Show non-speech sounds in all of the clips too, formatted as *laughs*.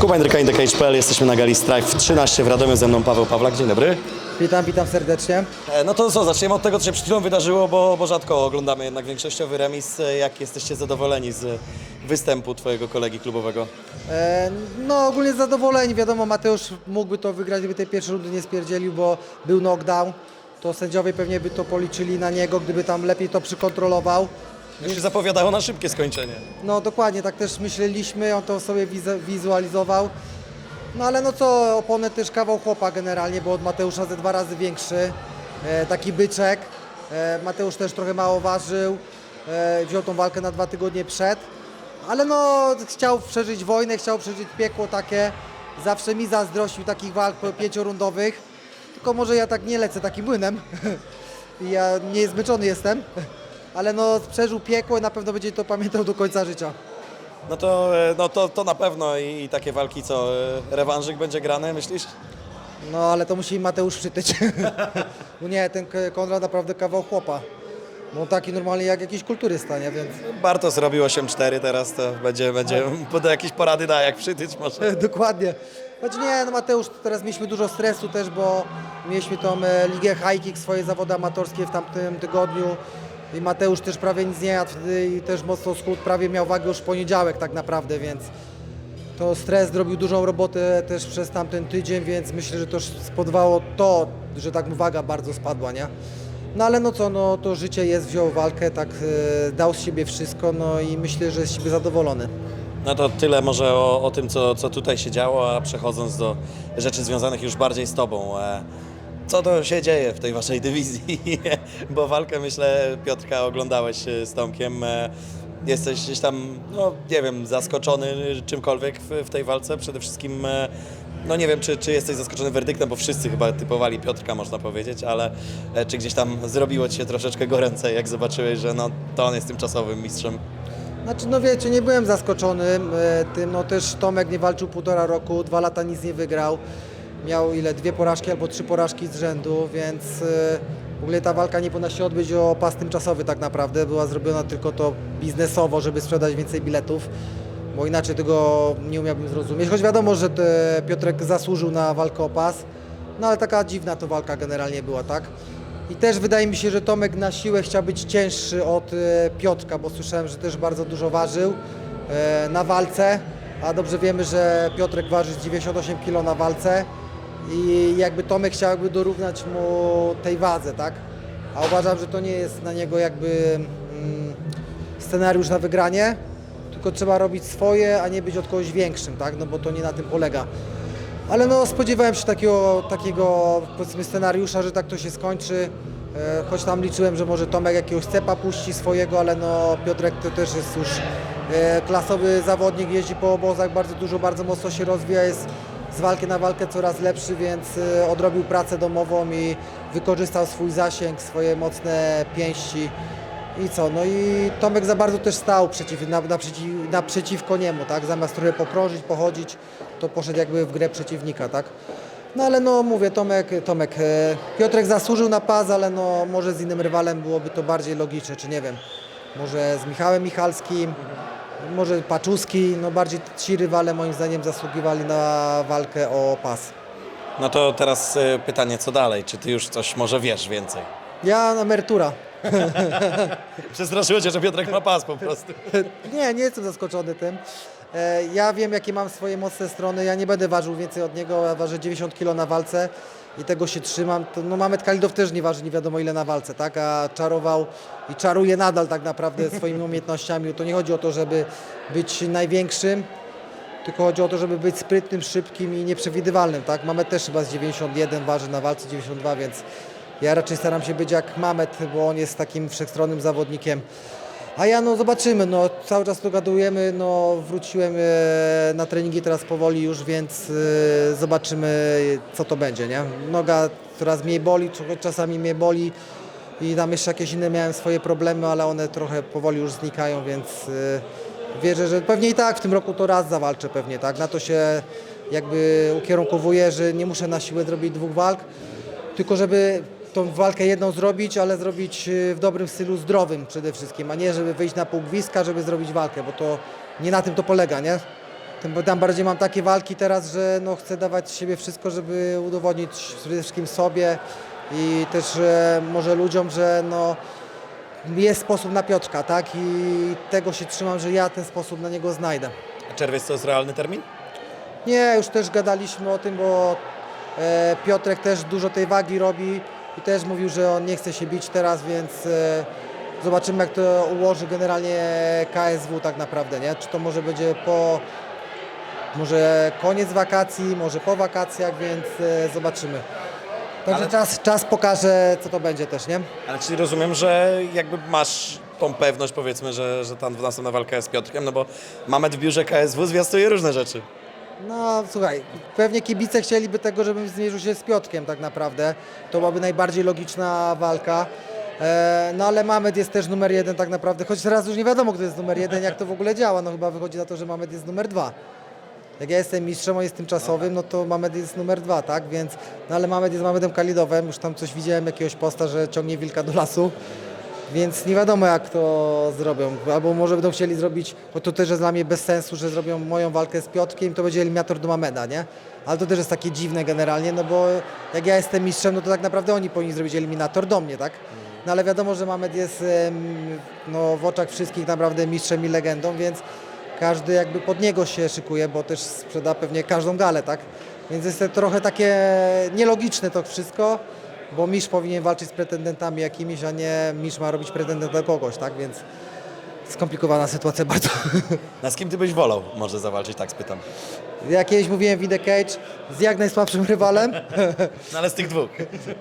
Kuba Indryka, IndyCage.pl, jesteśmy na gali Strife 13 w Radomiu, ze mną Paweł Pawlak, dzień dobry. Witam, witam serdecznie. E, No to co, zaczniemy od tego, co się przed chwilą wydarzyło, bo, bo rzadko oglądamy jednak większościowy remis. E, Jak jesteście zadowoleni z występu Twojego kolegi klubowego? E, no ogólnie zadowoleni, wiadomo Mateusz mógłby to wygrać, gdyby tej pierwszej rundy nie spierdzielił, bo był knockdown. To sędziowie pewnie by to policzyli na niego, gdyby tam lepiej to przykontrolował. Już się zapowiadało na szybkie skończenie. No dokładnie, tak też myśleliśmy, on to sobie wiz- wizualizował. No ale no co, oponent też kawał chłopa generalnie, bo od Mateusza ze dwa razy większy. E, taki byczek. E, Mateusz też trochę mało ważył. E, wziął tą walkę na dwa tygodnie przed. Ale no chciał przeżyć wojnę, chciał przeżyć piekło takie. Zawsze mi zazdrościł takich walk po- pięciorundowych. Tylko może ja tak nie lecę takim młynem. I *laughs* ja nie zmęczony jestem. Ale no przeżył piekło i na pewno będzie to pamiętał do końca życia. No to, e, no to, to na pewno i, i takie walki, co, e, rewanżyk będzie grany, myślisz? No ale to musi Mateusz przytyć. Bo *laughs* nie, ten Konrad naprawdę kawał chłopa. No taki normalnie jak jakiś kulturysta, nie? Więc Bartos zrobił 8-4 teraz, to będzie, będzie poda jakieś porady da, jak przytyć może. *laughs* dokładnie. Znaczy nie, no Mateusz, teraz mieliśmy dużo stresu też, bo mieliśmy tą e, ligę high kick, swoje zawody amatorskie w tamtym tygodniu. I Mateusz też prawie nic nie jadł wtedy i też mocno schudł, prawie miał wagę już w poniedziałek tak naprawdę, więc to stres zrobił dużą robotę też przez tamten tydzień, więc myślę, że to spowodowało to, że tak mu waga bardzo spadła, nie? No ale no co, no to życie jest, wziął walkę, tak e, dał z siebie wszystko, no i myślę, że jest z siebie zadowolony. No to tyle może o, o tym, co, co tutaj się działo, a przechodząc do rzeczy związanych już bardziej z Tobą. E, Co to się dzieje w tej Waszej dywizji? *laughs* Bo walkę, myślę, Piotrka oglądałeś e, z Tomkiem. E, Jesteś gdzieś tam, no nie wiem, zaskoczony czymkolwiek w, w tej walce? Przede wszystkim, e, no nie wiem, czy, czy jesteś zaskoczony werdyktem, bo wszyscy chyba typowali Piotrka, można powiedzieć, ale e, czy gdzieś tam zrobiło Ci się troszeczkę goręce, jak zobaczyłeś, że no, to on jest tymczasowym mistrzem? Znaczy, no wiecie, nie byłem zaskoczony tym, no też Tomek nie walczył półtora roku, dwa lata nic nie wygrał. Miał ile, dwie porażki albo trzy porażki z rzędu, więc e, w ogóle ta walka nie powinna się odbyć o pas tymczasowy tak naprawdę. Była zrobiona tylko to biznesowo, żeby sprzedać więcej biletów, bo inaczej tego nie umiałbym zrozumieć. Choć wiadomo, że Piotrek zasłużył na walkę o pas, no ale taka dziwna to walka generalnie była, tak? I też wydaje mi się, że Tomek na siłę chciał być cięższy od e, Piotrka, bo słyszałem, że też bardzo dużo ważył e, na walce, a dobrze wiemy, że Piotrek waży z 98 kg na walce i jakby Tomek chciał jakby dorównać mu tej wadze, tak? A uważam, że to nie jest na niego jakby mm, scenariusz na wygranie, tylko trzeba robić swoje, a nie być od kogoś większym, tak? No bo to nie na tym polega. Ale no spodziewałem się takiego, takiego powiedzmy scenariusza, że tak to się skończy. E, choć tam liczyłem, że może Tomek jakiegoś cepa puści swojego, ale no Piotrek to też jest już e, klasowy zawodnik, jeździ po obozach bardzo dużo, bardzo mocno się rozwija, jest z walki na walkę coraz lepszy, więc e, odrobił pracę domową i wykorzystał swój zasięg, swoje mocne pięści. I co? No i Tomek za bardzo też stał przeciw, na, naprzeciw, naprzeciwko niemu, tak? Zamiast trochę pokrążyć, pochodzić, to poszedł jakby w grę przeciwnika, tak? No ale no mówię, Tomek, Tomek, e, Piotrek zasłużył na pas, ale no może z innym rywalem byłoby to bardziej logiczne, czy nie wiem, może z Michałem Michalskim, może Paczuski, no bardziej ci rywale moim zdaniem zasługiwali na walkę o pas. No to teraz e, pytanie, co dalej? Czy ty już coś może wiesz więcej? Ja emerytura. *laughs* Przestraszyło cię, że Piotrek ma pas po prostu. Nie, nie jestem zaskoczony tym. E, Ja wiem, jakie mam swoje mocne strony. Ja nie będę ważył więcej od niego. Ja ważę 90 kg na walce i tego się trzymam. To, no, Mamet Kalidow też nie waży nie wiadomo ile na walce, tak? A czarował i czaruje nadal tak naprawdę *laughs* swoimi umiejętnościami. To nie chodzi o to, żeby być największym, tylko chodzi o to, żeby być sprytnym, szybkim i nieprzewidywalnym, tak? Mamet też chyba z 91 waży na walce 92, więc ja raczej staram się być jak Mamet, bo on jest takim wszechstronnym zawodnikiem. A ja no zobaczymy, no cały czas dogadujemy, no wróciłem e, na treningi teraz powoli już, więc e, zobaczymy co to będzie, nie? Noga coraz mniej boli, czasami mnie boli i tam jeszcze jakieś inne miałem swoje problemy, ale one trochę powoli już znikają, więc e, wierzę, że pewnie i tak w tym roku to raz zawalczę pewnie, tak? Na to się jakby ukierunkowuję, że nie muszę na siłę zrobić dwóch walk, tylko żeby tą walkę jedną zrobić, ale zrobić y, w dobrym stylu zdrowym przede wszystkim, a nie żeby wyjść na pół gwizdka, żeby zrobić walkę, bo to nie na tym to polega, nie? Tym, tam bardziej mam takie walki teraz, że no chcę dawać siebie wszystko, żeby udowodnić przede wszystkim sobie i też e, może ludziom, że no jest sposób na Piotrka, tak? I tego się trzymam, że ja ten sposób na niego znajdę. Czerwiec to jest realny termin? Nie, już też gadaliśmy o tym, bo e, Piotrek też dużo tej wagi robi i też mówił, że on nie chce się bić teraz, więc e, zobaczymy jak to ułoży generalnie KSW tak naprawdę, nie? Czy to może będzie po może koniec wakacji, może po wakacjach, więc e, zobaczymy. Także Ale- czas, czas pokaże, co to będzie też, nie? Ale czyli rozumiem, że jakby masz tą pewność powiedzmy, że, że ta następna walka jest z Piotrkiem, no bo Mamet w biurze KSW zwiastuje różne rzeczy. No słuchaj, pewnie kibice chcieliby tego, żebym zmierzył się z Piotkiem tak naprawdę. To byłaby najbardziej logiczna walka. E, no ale Mamed jest też numer jeden tak naprawdę, choć teraz już nie wiadomo kto jest numer jeden, jak to w ogóle działa. No chyba wychodzi na to, że Mamed jest numer dwa. Jak ja jestem mistrzem, on jest tymczasowym, no to Mamed jest numer dwa, tak? Więc, no ale Mamed jest Mamedem Kalidowem, już tam coś widziałem, jakiegoś posta, że ciągnie wilka do lasu. Więc nie wiadomo jak to zrobią. Albo może będą chcieli zrobić, bo to też jest dla mnie bez sensu, że zrobią moją walkę z Piotrkiem, to będzie eliminator do Mameda, nie? Ale to też jest takie dziwne generalnie, no bo jak ja jestem mistrzem, no to tak naprawdę oni powinni zrobić eliminator do mnie, tak? No ale wiadomo, że Mamed jest no, w oczach wszystkich naprawdę mistrzem i legendą, więc każdy jakby pod niego się szykuje, bo też sprzeda pewnie każdą galę, tak? Więc jest to trochę takie nielogiczne to wszystko, bo mistrz powinien walczyć z pretendentami jakimiś, a nie mistrz ma robić pretendent do kogoś, tak? Więc skomplikowana sytuacja *laughs* bardzo. Na z kim ty byś wolał może zawalczyć, tak spytam. Ja kiedyś mówiłem w The Cage z jak najsłabszym *laughs* rywalem. *laughs* No ale z tych dwóch.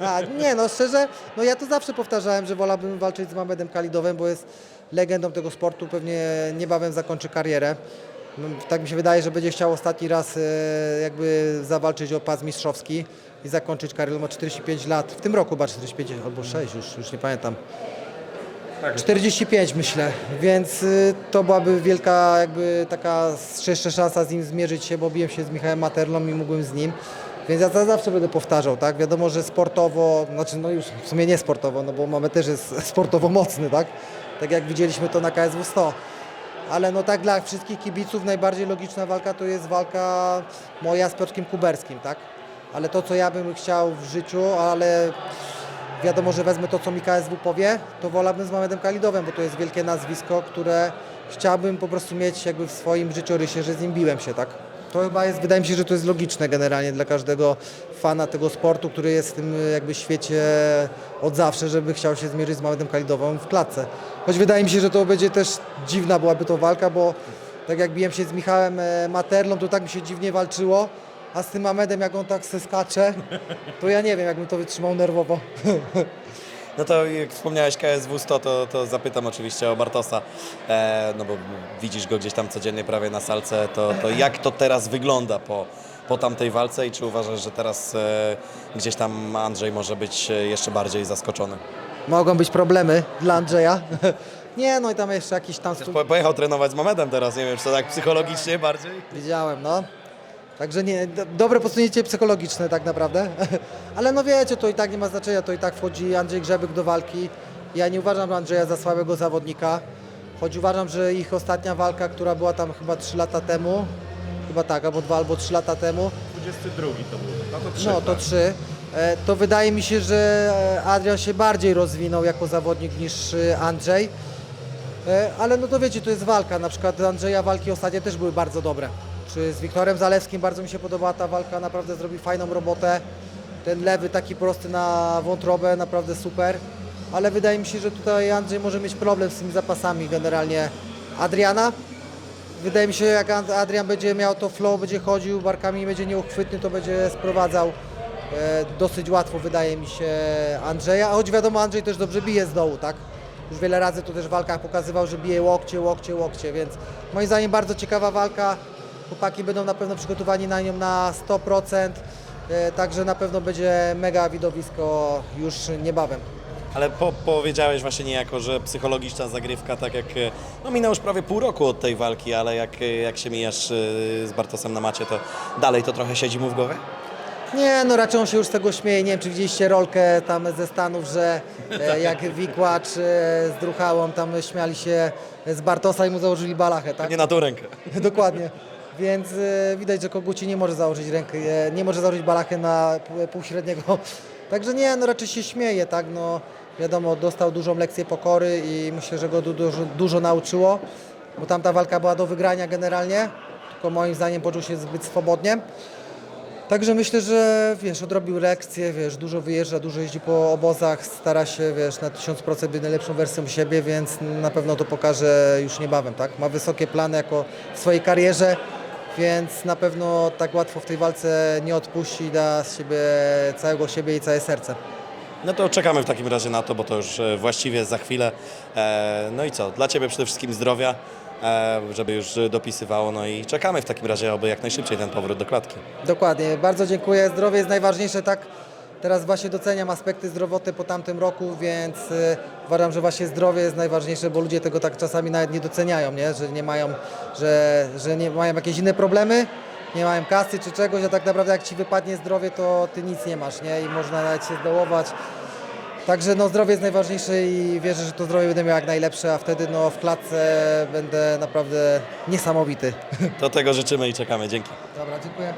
A, nie, no szczerze, no ja to zawsze powtarzałem, że wolałbym walczyć z Mamedem Kalidowem, bo jest legendą tego sportu, pewnie niebawem zakończy karierę. No, Tak mi się wydaje, że będzie chciał ostatni raz e, jakby zawalczyć o pas mistrzowski i zakończyć karierę. Ma 45 lat, w tym roku chyba 45 albo 6, już, już nie pamiętam. 45 myślę, więc y, to byłaby wielka jakby taka jeszcze szansa z nim zmierzyć się, bo biłem się z Michałem Materlą i mógłbym z nim. Więc ja to zawsze będę powtarzał, tak? Wiadomo, że sportowo, znaczy no już w sumie nie sportowo, no bo mamy też jest *laughs* sportowo mocny, tak? Tak jak widzieliśmy to na KSW 100. Ale no tak dla wszystkich kibiców najbardziej logiczna walka to jest walka moja z Piotrkiem Kuberskim, tak? Ale to, co ja bym chciał w życiu, ale wiadomo, że wezmę to, co mi KSW powie, to wolałbym z Mamedem Kalidowem, bo to jest wielkie nazwisko, które chciałbym po prostu mieć jakby w swoim życiorysie, że z nim biłem się, tak? To chyba jest, wydaje mi się, że to jest logiczne generalnie dla każdego fana tego sportu, który jest w tym jakby świecie od zawsze, żeby chciał się zmierzyć z Mamedem Kalidowem w klatce. Choć wydaje mi się, że to będzie też dziwna byłaby to walka, bo tak jak biłem się z Michałem e, Materlą, to tak mi się dziwnie walczyło, a z tym Mamedem, jak on tak se skacze, to ja nie wiem, jakbym to wytrzymał nerwowo. *laughs* No to jak wspomniałeś KSW 100, to, to zapytam oczywiście o Bartosa, e, no bo widzisz go gdzieś tam codziennie prawie na salce, to, to jak to teraz wygląda po, po tamtej walce i czy uważasz, że teraz e, gdzieś tam Andrzej może być e, jeszcze bardziej zaskoczony? Mogą być problemy dla Andrzeja. *laughs* Nie, no i tam jeszcze jakiś tam... Stu... Po, pojechał trenować z Mamedem teraz, nie wiem, czy to tak psychologicznie bardziej? Widziałem, no. Także nie, do, dobre posunięcie psychologiczne tak naprawdę. *laughs* Ale no wiecie, to i tak nie ma znaczenia, to i tak wchodzi Andrzej Grzebyk do walki. Ja nie uważam Andrzeja za słabego zawodnika, choć uważam, że ich ostatnia walka, która była tam chyba 3 lata temu, chyba tak, albo 2 albo 3 lata temu, 22 to był. No to trzy. no to trzy. E, To wydaje mi się, że e, Adrian się bardziej rozwinął jako zawodnik niż e, Andrzej. Ale no to wiecie, to jest walka. Na przykład Andrzeja walki ostatnie też były bardzo dobre. Czy z Wiktorem Zalewskim bardzo mi się podobała ta walka, naprawdę zrobił fajną robotę. Ten lewy taki prosty na wątrobę, naprawdę super. Ale wydaje mi się, że tutaj Andrzej może mieć problem z tymi zapasami generalnie Adriana. Wydaje mi się, jak Ad- Adrian będzie miał to flow, będzie chodził barkami, będzie nieuchwytny, to będzie sprowadzał e, dosyć łatwo, wydaje mi się, Andrzeja. Choć wiadomo, Andrzej też dobrze bije z dołu, tak? Już wiele razy to też w walkach pokazywał, że bije łokcie, łokcie, łokcie, więc moim zdaniem bardzo ciekawa walka. Chłopaki będą na pewno przygotowani na nią na 100%, e, także na pewno będzie mega widowisko już niebawem. Ale po, powiedziałeś właśnie niejako, że psychologiczna zagrywka, tak jak, e, no minęło już prawie pół roku od tej walki, ale jak, e, jak się mijasz z Bartosem na macie, to dalej to trochę siedzi mu w głowie? Nie, no raczej on się już z tego śmieje. Nie wiem, czy widzieliście rolkę tam ze Stanów, że *laughs* jak Wikłacz z Druchałą tam śmiali się z Bartosa i mu założyli balachę, tak? Nie na tą rękę. *laughs* Dokładnie. Więc e, widać, że Koguci nie może założyć ręki, e, nie może założyć balachy na pół- półśredniego. *laughs* Także nie, no raczej się śmieje, tak, no wiadomo, dostał dużą lekcję pokory i myślę, że go du- dużo, dużo nauczyło, bo tamta walka była do wygrania generalnie, tylko moim zdaniem poczuł się zbyt swobodnie. Także myślę, że wiesz, odrobił lekcję, wiesz, dużo wyjeżdża, dużo jeździ po obozach, stara się, wiesz, na 1000% być najlepszą wersją siebie, więc na pewno to pokaże już niebawem, tak? Ma wysokie plany jako w swojej karierze, więc na pewno tak łatwo w tej walce nie odpuści i da z siebie całego siebie i całe serce. No to czekamy w takim razie na to, bo to już e, właściwie za chwilę. E, No i co, dla Ciebie przede wszystkim zdrowia, e, żeby już dopisywało, no i czekamy w takim razie, aby jak najszybciej ten powrót do klatki. Dokładnie, bardzo dziękuję. Zdrowie jest najważniejsze, tak? Teraz właśnie doceniam aspekty zdrowotne po tamtym roku, więc y, uważam, że właśnie zdrowie jest najważniejsze, bo ludzie tego tak czasami nawet nie doceniają, nie? że nie mają, że, że nie mają jakieś inne problemy, nie mają kasy czy czegoś, a tak naprawdę jak ci wypadnie zdrowie, to ty nic nie masz, nie? I można nawet się zdołować. Także no, zdrowie jest najważniejsze i wierzę, że to zdrowie będę miał jak najlepsze, a wtedy no, w klatce będę naprawdę niesamowity. To tego życzymy i czekamy. Dzięki. Dobra, dziękuję.